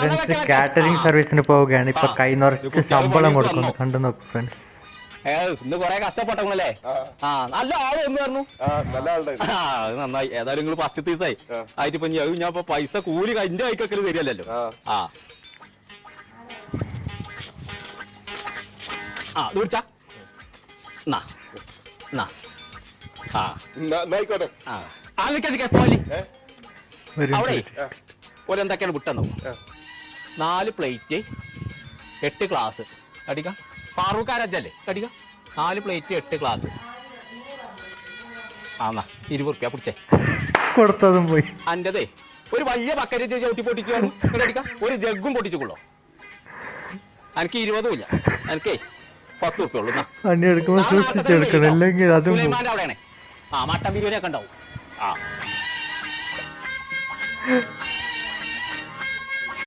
Friends catering സർവീസിന് പോവുകയാണ്. ഇപ്പൊ കൈ നിറച്ച് ശമ്പളം കൊടുക്കുന്നു. കണ്ടു നോക്ക് ഫ്രണ്ട്സ് ഇന്ന് കൊറേ കഷ്ടപ്പെട്ടങ്ങളല്ലേ ആ. നല്ല ആൾ എന്ന് പറഞ്ഞു. നല്ല ആളുടെ ആ നന്നായി. ഏതായാലും നിങ്ങൾ ഫസ്റ്റ് ദിവസമായി ആയിട്ട് ഇപ്പൊ ഞാൻ ഇപ്പൊ പൈസ കൂലി എന്റെ കൈക്കൊക്കെ തരില്ലല്ലോ. ആ. ആ. നാ ആ. നിൽക്കാൻ നിൽക്കാൻ പോലി. അവിടെ. ആ. വിട്ടെന്നോ. നാല് പ്ലേറ്റ് എട്ട് ഗ്ലാസ്. കടിക്ക. ഫാറൂഖ് ആരാജല്ലേ കടിക്ക. നാല് പ്ലേറ്റ് എട്ട് ഗ്ലാസ്. ആന്നാ ഇരുപത് റുപ്യ പിടിച്ചേ. കൊടുത്തതും പോയി. അന്റെതേ ഒരു വലിയ ബക്കറ്റ് ചവിട്ടി പൊട്ടിച്ചു കടിക്ക ഒരു ജഗ്ഗും പൊട്ടിച്ചുകൊള്ളോ. എനിക്ക് ഇരുപതും ഇല്ല. എനിക്കേ പത്ത് റുപ്യ ഉള്ളൂ. വണ്ടി എടുക്കുമ്പോൾ നാളെ സൂക്ഷിച്ചെടുക്കണം നാളെ അല്ലെങ്കിൽ അതും പോവും. സുലൈമാന്റെ അവിടെയാണ്. ആ മട്ടൻ ബിരിയാണി ഒക്കെ ഉണ്ടാവും. ആ.